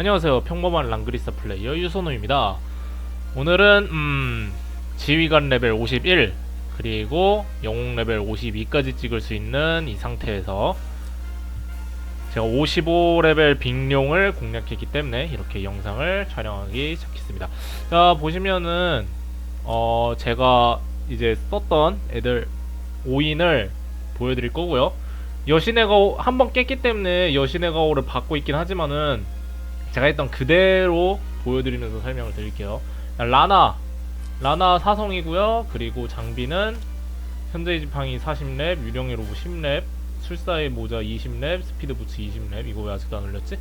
안녕하세요. 평범한 랑그리스 플레이어 유선호입니다. 오늘은 음, 지휘관 레벨 51 그리고 영웅 레벨 52까지 찍을 수 있는 이 상태에서 제가 55레벨 빅룡을 공략했기 때문에 이렇게 영상을 촬영하기 시작했습니다. 자 보시면은 어 제가 이제 썼던 애들 5인을 보여드릴 거고요. 여신의 가오 한 번 깼기 때문에 여신의 가오를 받고 있긴 하지만은 제가 했던 그대로 보여드리면서 설명을 드릴게요. 라나, 라나 사성이고요. 그리고 장비는 현재 지팡이 40렙, 유령의 로브 10렙, 술사의 모자 20렙, 스피드 부츠 20렙. 이거 왜 아직도 안 올렸지?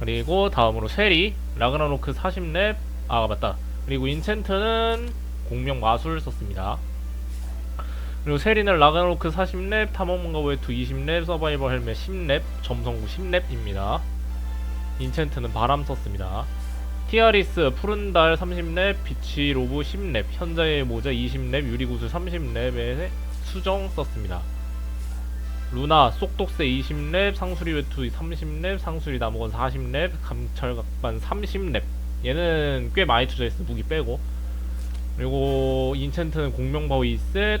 그리고 다음으로 쉐리, 라그나로크 40렙. 아 맞다. 그리고 인챈트는 공명 마술 썼습니다. 그리고 세리는 라그나로크 40렙, 탐험가 웨투 20렙, 서바이벌 헬멧 10렙, 점성구 10렙입니다. 인챈트는 바람 썼습니다. 티아리스 푸른 달 30렙, 비치 로브 10렙, 현자의 모자 20렙, 유리구슬 30렙에 수정 썼습니다. 루나 쏙독새 20렙, 상수리 외투 30렙, 상수리 나무건 40렙, 감철각반 30렙. 얘는 꽤 많이 투자했어 무기 빼고. 그리고 인챈트는 공명바우 2셋,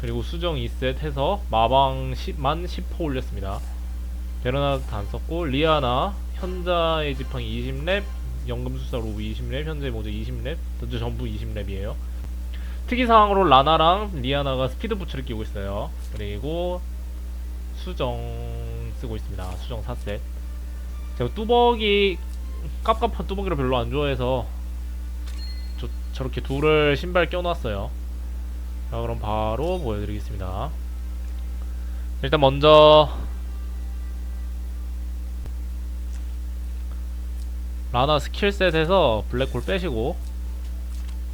그리고 수정 2셋 해서 마방 10만 10호 올렸습니다. 베르나드 안 썼고 리아나 현자의 지팡이 20렙 연금술사 로브 20렙 현재 모두 20렙 전체 전부 20렙이에요. 특이사항으로 라나랑 리아나가 스피드 부츠를 끼고 있어요. 그리고 수정 쓰고 있습니다. 수정 4셋. 제가 뚜벅이 깝깝한 뚜벅이를 별로 안 좋아해서 저, 저렇게 둘을 신발 껴놨어요. 자 그럼 바로 보여드리겠습니다. 일단 먼저 라나 스킬셋에서 블랙홀 빼시고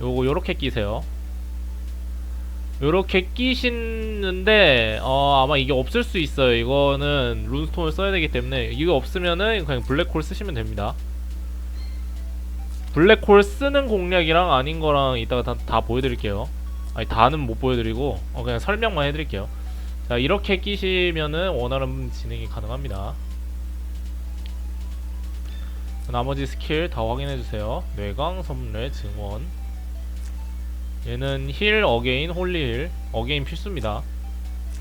요거 요렇게 끼세요. 요렇게 끼시는데 어 아마 이게 없을 수 있어요. 이거는 룬스톤을 써야 되기 때문에 이거 없으면은 그냥 블랙홀 쓰시면 됩니다. 블랙홀 쓰는 공략이랑 아닌 거랑 이따가 다, 다 보여드릴게요. 아니 다는 못 보여드리고 어 그냥 설명만 해드릴게요. 자 이렇게 끼시면은 원활한 진행이 가능합니다 나머지 스킬 다 확인해주세요. 뇌강, 섬뢰, 증원. 얘는 힐, 어게인, 홀리힐. 어게인 필수입니다.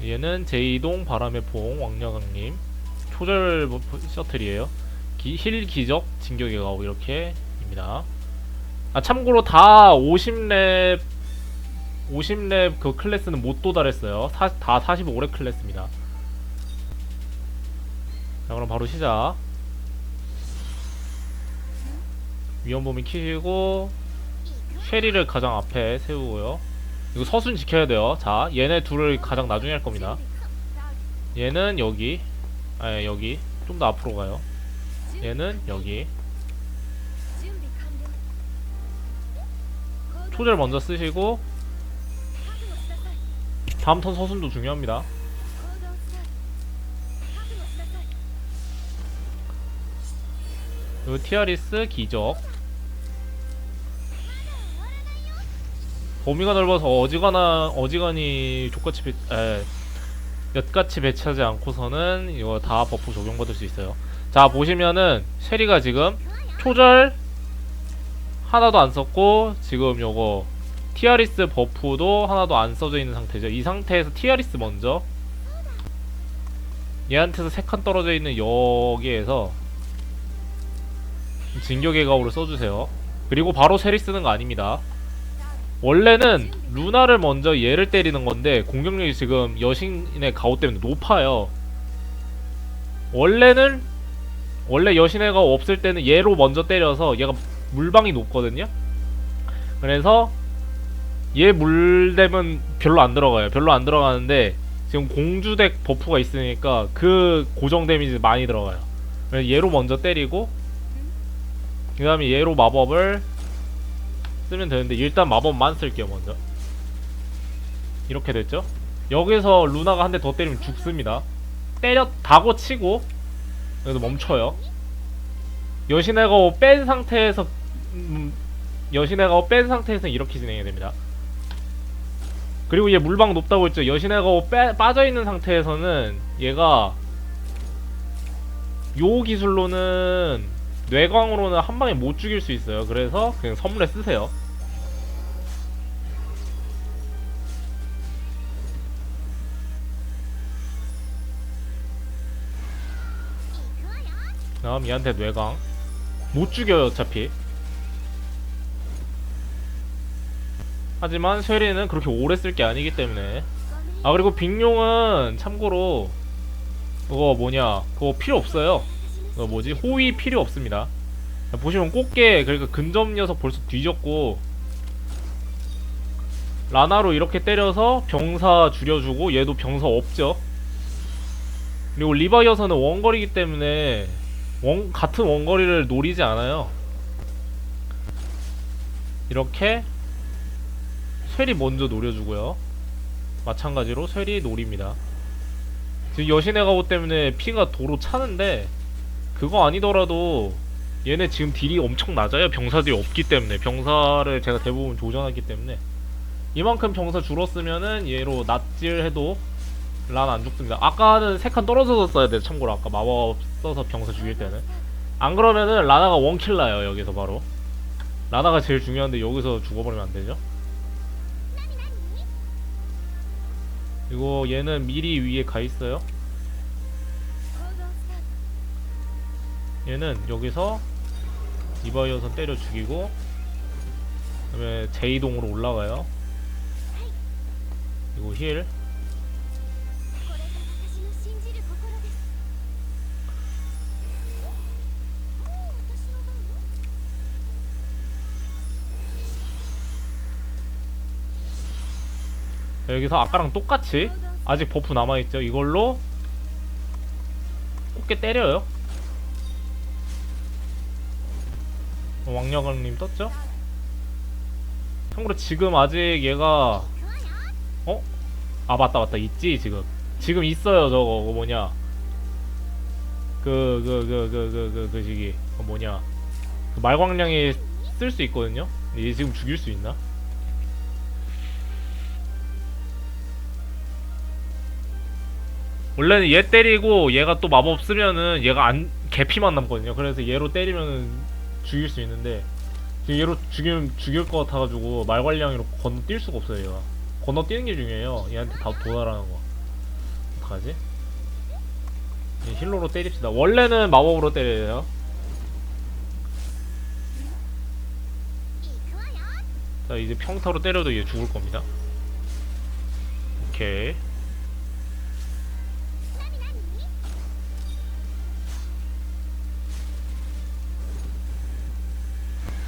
얘는 제이동, 바람의 포옹, 왕녀강님. 표절 뭐, 셔틀이에요. 기, 힐, 기적, 진격의 가오 이렇게 입니다. 아 참고로 다 50렙 50렙 그 클래스는 못 도달했어요. 사, 다 45렙 클래스입니다. 자 그럼 바로 시작. 위험범위 키시고 쉐리를 가장 앞에 세우고요. 이거 서순 지켜야 돼요. 자 얘네 둘을 가장 나중에 할 겁니다. 얘는 여기. 아 여기. 좀 더 앞으로 가요. 얘는 여기. 초절 먼저 쓰시고 다음 턴 서순도 중요합니다. 요 티아리스 기적 범위가 넓어서 어지간하 어지간히 족같이 배, 에, 엿같이 배치하지 않고서는 이거 다 버프 적용받을 수 있어요. 자 보시면은 쉐리가 지금 초절 하나도 안 썼고 지금 요거 티아리스 버프도 하나도 안 써져 있는 상태죠. 이 상태에서 티아리스 먼저 얘한테서 세 칸 떨어져 있는 여기에서 진격의 가오를 써주세요. 그리고 바로 쉐리 쓰는 거 아닙니다. 원래는 루나를 먼저 얘를 때리는 건데 공격력이 지금 여신의 가오 때문에 높아요. 원래는 원래 여신의 가오 없을 때는 얘로 먼저 때려서 얘가 물방이 높거든요. 그래서 얘 물되면 별로 안 들어가요. 별로 안 들어가는데 지금 공주덱 버프가 있으니까 그 고정 데미지 많이 들어가요. 얘로 먼저 때리고 그 다음에 얘로 마법을 쓰면 되는데 일단 마법만 쓸게요 먼저. 이렇게 됐죠? 여기서 루나가 한 대 더 때리면 죽습니다. 때려 다고 치고 여기서 멈춰요. 여신의 가오 뺀 상태에서 음, 여신의 가오 뺀 상태에서 이렇게 진행이 됩니다. 그리고 얘 물방 높다고 했죠? 여신의 가오 빼, 빠져있는 상태에서는 얘가 요 기술로는 뇌광으로는 한 방에 못 죽일 수 있어요. 그래서 그냥 선물에 쓰세요. 다음 얘한테 뇌광 못 죽여요 어차피 하지만 쉐리는 그렇게 오래 쓸 게 아니기 때문에 아 그리고 빅룡은 참고로 그거 뭐냐 그거 필요 없어요 그거 뭐지? 호위 필요 없습니다. 보시면 꽃게 그러니까 근접 녀석 벌써 뒤졌고 라나로 이렇게 때려서 병사 줄여주고 얘도 병사 없죠. 그리고 리바이어서는 원거리기 때문에 원, 같은 원거리를 노리지 않아요. 이렇게 쉘이 먼저 노려주고요. 마찬가지로 쉘이 노립니다. 지금 여신의 가옷 때문에 피가 도로 차는데 그거 아니더라도 얘네 지금 딜이 엄청 낮아요. 병사들이 없기 때문에. 병사를 제가 대부분 조정하기 때문에. 이만큼 병사 줄었으면은 얘로 낫질 해도 란 안 죽습니다. 아까는 세 칸 떨어져서 써야 돼 참고로. 아까 마법 써서 병사 죽일 때는. 안 그러면은 라나가 원킬 나요 여기서 바로. 라나가 제일 중요한데 여기서 죽어버리면 안 되죠? 이거 얘는 미리 위에 가 있어요 얘는 여기서 이바이어선 때려 죽이고 그 다음에 제2동으로 올라가요. 그리고 힐. 여기서 아까랑 똑같이 아직 버프 남아있죠? 이걸로 꽃게 때려요. 어, 왕여강님 떴죠? 참고로 지금 아직 얘가 어? 아 맞다 맞다 있지 지금 지금 있어요 저거 그거 뭐냐 그그 그그 그 그 그 시기 그 뭐냐 그 말광량이 쓸 수 있거든요 얘 지금 죽일 수 있나? 원래는 얘 때리고 얘가 또 마법 쓰면은 얘가 안 개피만 남거든요. 그래서 얘로 때리면은 죽일 수 있는데 얘로 죽이면 죽일 것 같아가지고 말괄량이로 건너뛸 수가 없어요 얘가. 건너뛰는 게 중요해요 얘한테 다 도달하는 거. 어떡하지? 힐러로 때립시다. 원래는 마법으로 때려야 돼요. 자 이제 평타로 때려도 얘 죽을 겁니다. 오케이.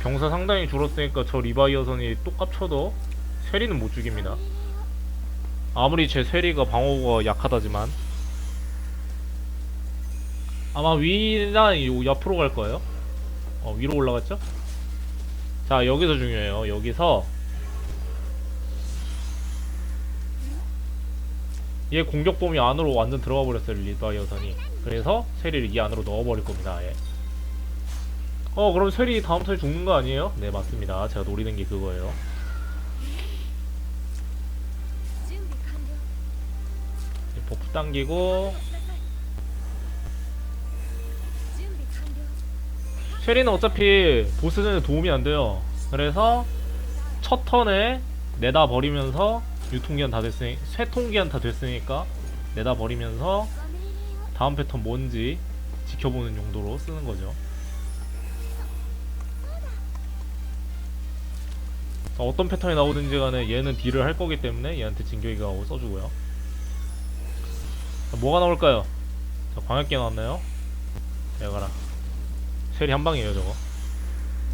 병사 상당히 줄었으니까 저 리바이어선이 똑같 쳐도 쉐리는 못 죽입니다. 아무리 제 쉐리가 방어가 약하다지만 아마 위나 요 옆으로 갈 거예요. 어 위로 올라갔죠? 자 여기서 중요해요. 여기서 얘 공격 범위 안으로 완전 들어가 버렸어요 리바이어선이. 그래서 쉐리를 이 안으로 넣어버릴 겁니다. 아예. 어 그럼 쉘이 다음 턴에 죽는 거 아니에요? 네 맞습니다. 제가 노리는 게 그거예요. 버프 당기고. 쉘리는 어차피 보스전에 도움이 안 돼요. 그래서 첫 턴에 내다 버리면서 유통기한 다 됐으니 쇠통기한 다 됐으니까 내다 버리면서 다음 패턴 뭔지 지켜보는 용도로 쓰는 거죠. 어떤 패턴이 나오든지 간에 얘는 딜을 할 거기 때문에 얘한테 진격이가 써주고요. 자, 뭐가 나올까요? 자, 광역기 나왔나요? 잘 가라. 쉘이 한 방이에요 저거.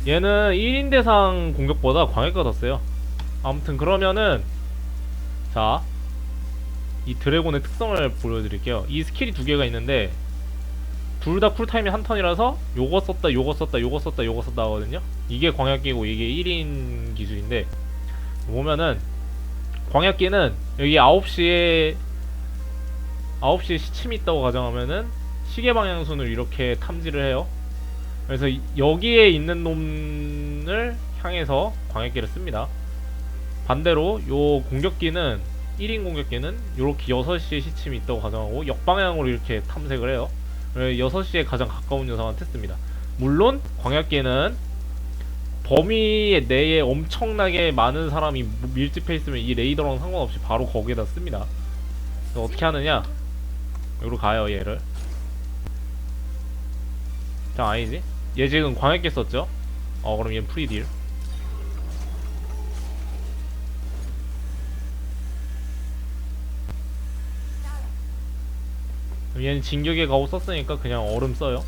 얘는 1인 대상 공격보다 광역기가 더 세요. 아무튼 그러면은 자 이 드래곤의 특성을 보여드릴게요. 이 스킬이 두 개가 있는데 둘 다 쿨타임이 한 턴이라서 요거 썼다 요거 썼다 요거 썼다 요거 썼다 하거든요. 이게 광역기고 이게 1인 기술인데 보면은 광역기는 여기 9시에 9시에 시침이 있다고 가정하면은 시계 방향순을 이렇게 탐지를 해요. 그래서 이- 여기에 있는 놈을 향해서 광역기를 씁니다. 반대로 요 공격기는 1인 공격기는 이렇게 6시에 시침이 있다고 가정하고 역방향으로 이렇게 탐색을 해요 6시에 가장 가까운 녀석한테 씁니다. 물론 광약계는 범위 내에 엄청나게 많은 사람이 밀집해 있으면 이 레이더랑 상관없이 바로 거기에다 씁니다. 어떻게 하느냐? 여기로 가요 얘를. 자 아니지? 얘 지금 광약계 썼죠? 어 그럼 얘는 프리딜. 얘는 진격의 가오 썼으니까 그냥 얼음 써요.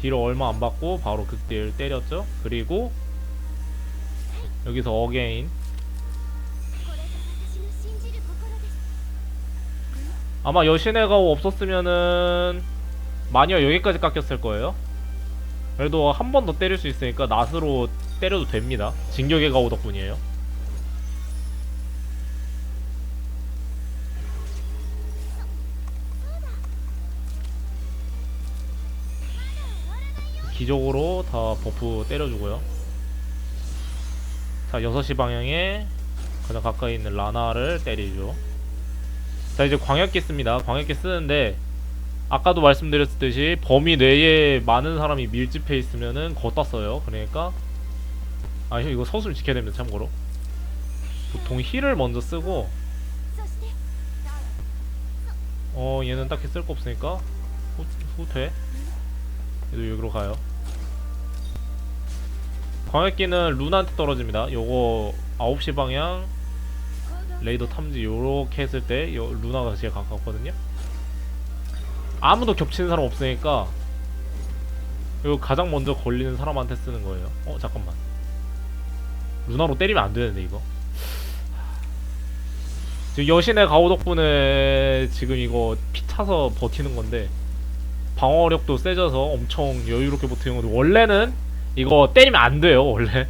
뒤로 얼마 안 받고 바로 극딜 때렸죠. 그리고 여기서 어게인. 아마 여신의 가오 없었으면은 마녀 여기까지 깎였을 거예요. 그래도 한 번 더 때릴 수 있으니까 낫으로 때려도 됩니다. 진격의 가오 덕분이에요. 기적으로 다 버프 때려주고요. 자 6시 방향에 가장 가까이 있는 라나를 때리죠. 자 이제 광역기 씁니다. 광역기 쓰는데 아까도 말씀드렸듯이 범위 내에 많은 사람이 밀집해 있으면은 걷다 써요. 그러니까 아 이거 서술 지켜야 됩니다 참고로. 보통 힐을 먼저 쓰고 어 얘는 딱히 쓸 거 없으니까 후퇴. 얘도 여기로 가요. 광역기는 루나한테 떨어집니다. 요거 9시 방향 레이더 탐지 요렇게 했을 때 요, 루나가 제일 가깝거든요. 아무도 겹치는 사람 없으니까 요 가장 먼저 걸리는 사람한테 쓰는 거예요. 어 잠깐만. 루나로 때리면 안 되는데 이거. 지금 여신의 가오 덕분에 지금 이거 피 차서 버티는 건데 방어력도 세져서 엄청 여유롭게 버티는 건데 원래는 이거 때리면 안 돼요 원래.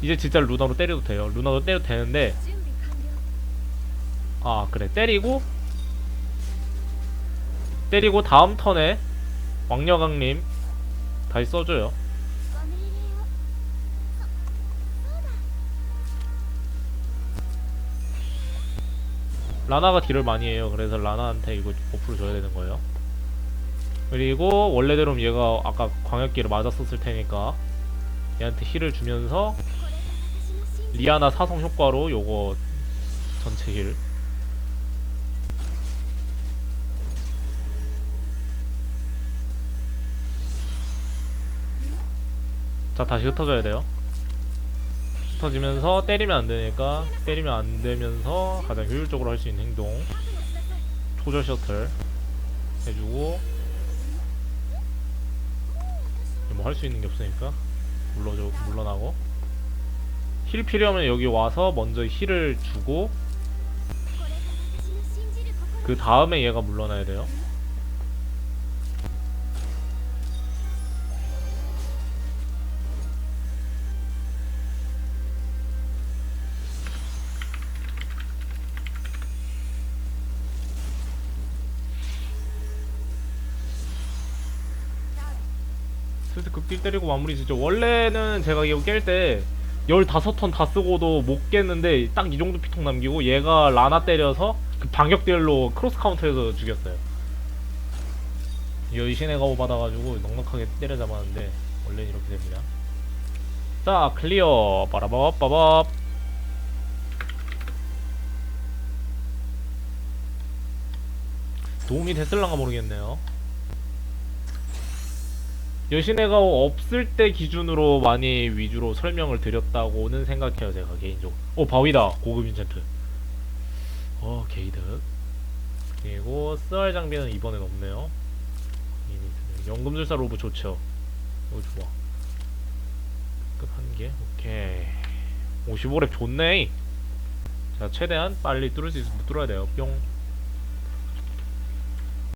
이제 진짜 루나로 때려도 돼요. 루나로 때려도 되는데. 아 그래. 때리고. 때리고 다음 턴에 왕녀강님 다시 써줘요. 라나가 딜을 많이 해요. 그래서 라나한테 이거 버프를 줘야 되는 거예요. 그리고 원래대로 얘가 아까 광역기를 맞았었을 테니까 얘한테 힐을 주면서 리아나 사성 효과로 요거 전체 힐 자, 다시 흩어져야 돼요. 붙어지면서 때리면 안 되니까 때리면 안 되면서 가장 효율적으로 할 수 있는 행동. 조절 셔틀 해주고 뭐 할 수 있는 게 없으니까 물러져 물러나고. 힐 필요하면 여기 와서 먼저 힐을 주고 그 다음에 얘가 물러나야 돼요. 딜 때리고 마무리 짓죠. 원래는 제가 이거 깰 때 15턴 다 쓰고도 못 깼는데 딱 이 정도 피통 남기고 얘가 라나 때려서 그 반격 딜로 크로스 카운터에서 죽였어요. 여신의 가오 받아가지고 넉넉하게 때려잡았는데 원래는 이렇게 됩니다. 자 클리어 빠라바바밥 도움이 됐을랑가 모르겠네요. 여신의 가오 없을 때 기준으로 많이 위주로 설명을 드렸다고는 생각해요 제가 개인적으로. 오 바위다. 고급 인챈트. 어 게이득. 그리고 쓰알 장비는 이번엔 없네요. 연금술사 로브 좋죠. 이거 좋아. 급 한개? 오케이. 55렙 좋네. 자 최대한 빨리 뚫을 수 있으면 뚫어야 돼요. 뿅